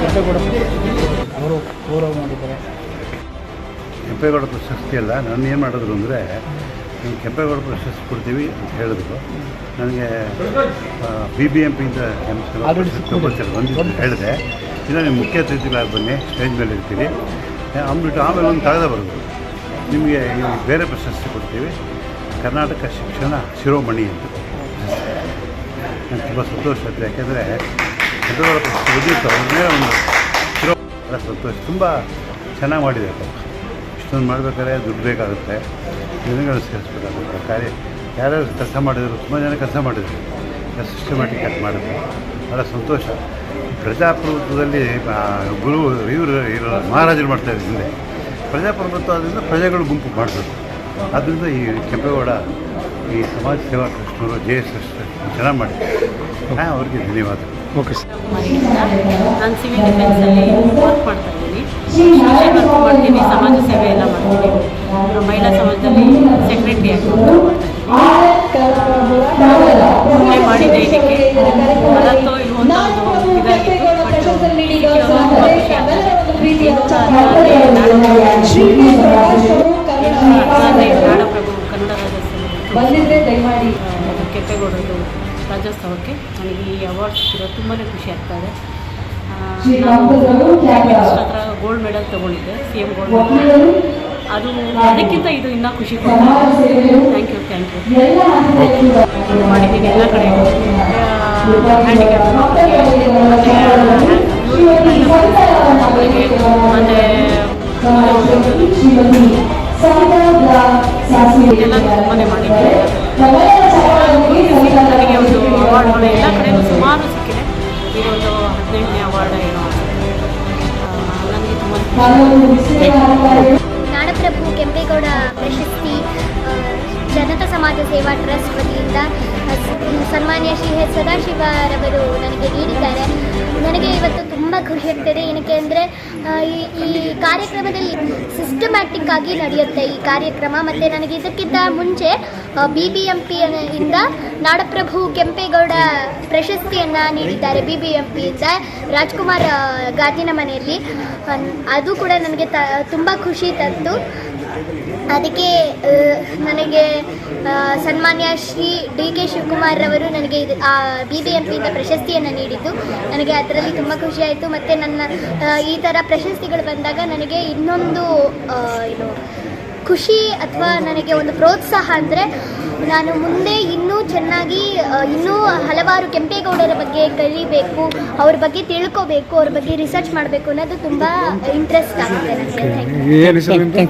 ಕೆಂಪೇಗೌಡ ಅವರು ಗೌರವ ಮಾಡಿದ್ದಾರೆ. ಕೆಂಪೇಗೌಡ ಪ್ರಶಸ್ತಿ ಅಲ್ಲ ನಾನು ಏನು ಮಾಡಿದ್ರು ಅಂದರೆ ನೀವು ಕೆಂಪೇಗೌಡ ಪ್ರಶಸ್ತಿ ಕೊಡ್ತೀವಿ ಅಂತ ಹೇಳಿದ್ರು. ನನಗೆ ಬಿ ಬಿ ಎಂ ಪಿಯಿಂದ ಒಂದು ಹೇಳಿದೆ. ಇಲ್ಲ ನಿಮ್ಮ ಮುಖ್ಯ ಅತಿಥಿಗಳಾಗಿ ಬನ್ನಿ ಸ್ಟೇಜ್ ಮೇಲೆ ಇರ್ತೀರಿ. ಅಂದ್ಬಿಟ್ಟು ಆಮೇಲೆ ಒಂದು ಕಳೆದ ಬರೋದು. ನಿಮಗೆ ಬೇರೆ ಪ್ರಶಸ್ತಿ ಕೊಡ್ತೀವಿ. ಕರ್ನಾಟಕ ಶಿಕ್ಷಣ ಶಿರೋಮಣಿ ಅಂತ. ನಂಗೆ ತುಂಬ ಸಂತೋಷ ಆಯಿತು. ಯಾಕೆಂದರೆ ಬಂದಿತ್ತು ಅವ್ರನ್ನೇ ಒಂದು ಇರೋ ಸಂತೋಷ ತುಂಬ ಚೆನ್ನಾಗಿ ಮಾಡಿದೆ ಇಷ್ಟೊಂದು ಮಾಡಬೇಕಾದ್ರೆ ದುಡ್ಡು ಬೇಕಾಗುತ್ತೆ. ಜನಗಳು ಸೇರಿಸ್ಬೇಕಾಗುತ್ತೆ. ಕಾರ್ಯ ಯಾರ್ಯಾರು ಕೆಲಸ ಮಾಡಿದ್ರು, ತುಂಬ ಜನ ಕೆಲಸ ಮಾಡಿದ್ರು. ಸಿಸ್ಟಮ್ಯಾಟಿಕ್ ಆಗಿ ಮಾಡಿದ್ರು. ಭಾಳ ಸಂತೋಷ. ಪ್ರಜಾಪ್ರಭುತ್ವದಲ್ಲಿ ಗುರು ಇವರು ಇರೋ ಮಹಾರಾಜರು ಮಾಡ್ತಾಯಿದ್ರು ಹಿಂದೆ. ಪ್ರಜಾಪ್ರಭುತ್ವ ಆದ್ದರಿಂದ ಪ್ರಜೆಗಳು ಗುಂಪು ಮಾಡಿದ್ರು ಆದ್ದರಿಂದ ಈ ಕೆಂಪೇಗೌಡ, ಈ ಸಮಾಜ ಸೇವಾ ಟ್ರಸ್ಟ್ನವರು, ಜೆ ಎಸ್ ಎಸ್ ಚೆನ್ನಾಗಿ ಮಾಡಿದ್ದಾರೆ. ಅವ್ರಿಗೆ ಧನ್ಯವಾದ ಓಕೆ ಸರ್ ನಾನು ಸಿವಿಲ್ ಡಿಫೆನ್ಸಲ್ಲಿ ವರ್ಕ್ ಮಾಡ್ತಾ ಇದ್ದೀನಿ. ಸೋಷಿಯಲ್ ವರ್ಕ್ ಮಾಡ್ತೀನಿ ಸಮಾಜ ಸೇವೆ ಎಲ್ಲ ಮಾಡ್ತೀನಿ. ಮಹಿಳಾ ಸಮಾಜದಲ್ಲಿ ಸೆಕ್ರೆಟರಿ ಆಗಿ ಮಾಡಿದ್ದೆ ಇದಕ್ಕೆ ಅಂತ ಒಂದು ಇದಾಗಿತ್ತು. ನಾಡಪ್ರಭು ಕನ್ನಡ ಕೆಂಪೇಗೌಡರು ರಾಜ್ಯೋತ್ಸವಕ್ಕೆ ನನಗೆ ಈ ಅವಾರ್ಡ್ ಸಿಕ್ಕಿರೋದು ತುಂಬಾ ಖುಷಿ ಆಗ್ತಾ ಇದೆ ಹತ್ರ ಗೋಲ್ಡ್ ಮೆಡಲ್ ತೊಗೊಂಡಿದ್ದೆ ಸಿ ಎಂ ಗೋಲ್ಡ್ ಮೆಡಲ್ ಅದು ಅದಕ್ಕಿಂತ ಇದು ಇನ್ನೂ ಖುಷಿ ಥ್ಯಾಂಕ್ ಯು ಥ್ಯಾಂಕ್ ಯು ಮಾಡಿದ್ದೀನಿ ಎಲ್ಲ ಕಡೆ ಹ್ಯಾಂಡಿಕ್ಯಾಪ್ ಮತ್ತು ಎಲ್ಲ ತುಂಬಾ ಮಾಡಿದ್ದೀನಿ ನಾಡಪ್ರಭು ಕೆಂಪೇಗೌಡ ಪ್ರಶಸ್ತಿ ಜನತಾ ಸಮಾಜ ಸೇವಾ ಟ್ರಸ್ಟ್ ವತಿಯಿಂದ ಸನ್ಮಾನ್ಯ ಶ್ರೀ ಎಸ್ ಸದಾಶಿವರವರು ನನಗೆ ನೀಡಿದ್ದಾರೆ. ನನಗೆ ಇವತ್ತು ತುಂಬ ಖುಷಿ ಆಗ್ತದೆ. ಏನಕ್ಕೆ ಅಂದರೆ ಈ ಕಾರ್ಯಕ್ರಮದಲ್ಲಿ ಸಿಸ್ಟಮ್ಯಾಟಿಕ್ ಆಗಿ ನಡೆಯುತ್ತೆ ಈ ಕಾರ್ಯಕ್ರಮ. ಮತ್ತು ನನಗೆ ಇದಕ್ಕಿಂತ ಮುಂಚೆ ಬಿ ಬಿ ಎಂ ನಾಡಪ್ರಭು ಕೆಂಪೇಗೌಡ ಪ್ರಶಸ್ತಿಯನ್ನು ನೀಡಿದ್ದಾರೆ. ಬಿ ಬಿ ಎಂ ಪಿಯಿಂದ ರಾಜ್ಕುಮಾರ್ ಗಾಜಿನ ಮನೆಯಲ್ಲಿ. ಅದು ಕೂಡ ನನಗೆ ತ ತುಂಬ ಖುಷಿ ತಂತು ಅದಕ್ಕೆ ನನಗೆ ಸನ್ಮಾನ್ಯ ಶ್ರೀ ಡಿ ಕೆ ಶಿವಕುಮಾರ್ ರವರು ನನಗೆ ಇದು ಬಿ ಬಿ ಎಂ ಪಿಯಿಂದ ಪ್ರಶಸ್ತಿಯನ್ನು ನೀಡಿದ್ದು. ನನಗೆ ಅದರಲ್ಲಿ ತುಂಬ ಖುಷಿಯಾಯಿತು ಮತ್ತು ನನ್ನ ಈ ಥರ ಪ್ರಶಸ್ತಿಗಳು ಬಂದಾಗ ನನಗೆ ಇನ್ನೊಂದು ಆ, ಏನು ಖುಷಿ ಅಥವಾ ನನಗೆ ಒಂದು ಪ್ರೋತ್ಸಾಹ ಅಂದರೆ ನಾನು ಮುಂದೆ ಇನ್ನೂ ಚೆನ್ನಾಗಿ ಇನ್ನೂ ಹಲವಾರು ಕೆಂಪೇಗೌಡರ ಬಗ್ಗೆ ಕಲಿಬೇಕು ಅವ್ರ ಬಗ್ಗೆ ತಿಳ್ಕೋಬೇಕು ಅವ್ರ ಬಗ್ಗೆ ರಿಸರ್ಚ್ ಮಾಡಬೇಕು ಅನ್ನೋದು ತುಂಬ ಇಂಟ್ರೆಸ್ಟ್ ಆಗುತ್ತೆ ನನಗೆ. ಥ್ಯಾಂಕ್ ಯು ಏನು ಹೆಸರು ನಿಮ್ಮದು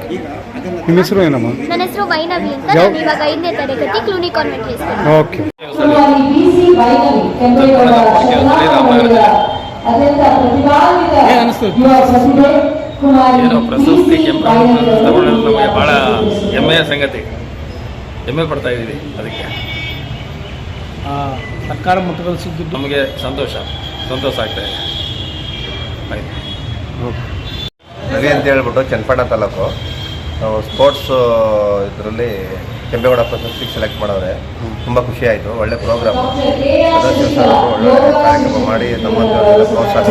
ನಿಮ್ಮ ಹೆಸರು ಏನಮ್ಮ? ನನ್ನ ಹೆಸರು ವೈನವಿ ಅಂತ ಯಾವ- ನಾನು ಇವಾಗ ಐದನೇ ತರಗತಿ ಕ್ಲೂನಿ ಕಾನ್ವೆಂಟ್ ಓಕೆ ಏನೋ ಪ್ರಶಸ್ತಿ ಕೆಂಪು ತಗೊಂಡಿರೋದು ನಮಗೆ ಭಾಳ ಹೆಮ್ಮೆಯ ಸಂಗತಿ. ಹೆಮ್ಮೆ ಪಡ್ತಾ ಇದ್ದೀವಿ ಅದಕ್ಕೆ. ಸರ್ಕಾರ ಮಟ್ಟದಲ್ಲಿ ಸಿಕ್ಕಿದ್ದು ನಮಗೆ ಸಂತೋಷ. ಸಂತೋಷ ಆಗ್ತಾ ಇದೆ. ಆಯಿತು. ರವಿ ಅಂತ ಹೇಳ್ಬಿಟ್ಟು ಚನ್ನಪಟ್ಟಣ ತಾಲೂಕು. ನಾವು ಸ್ಪೋರ್ಟ್ಸು ಇದರಲ್ಲಿ ಕೆಂಪೇಗೌಡ ಪ್ರಶಸ್ತಿಗೆ ಸೆಲೆಕ್ಟ್ ಮಾಡೋದ್ರೆ ತುಂಬ ಖುಷಿ ಆಯಿತು. ಒಳ್ಳೆ ಪ್ರೋಗ್ರಾಮ್ ಒಳ್ಳೆ ಕಾರ್ಯಕ್ರಮ ಮಾಡಿ ನಮ್ಮ ಪ್ರೋತ್ಸಾಹ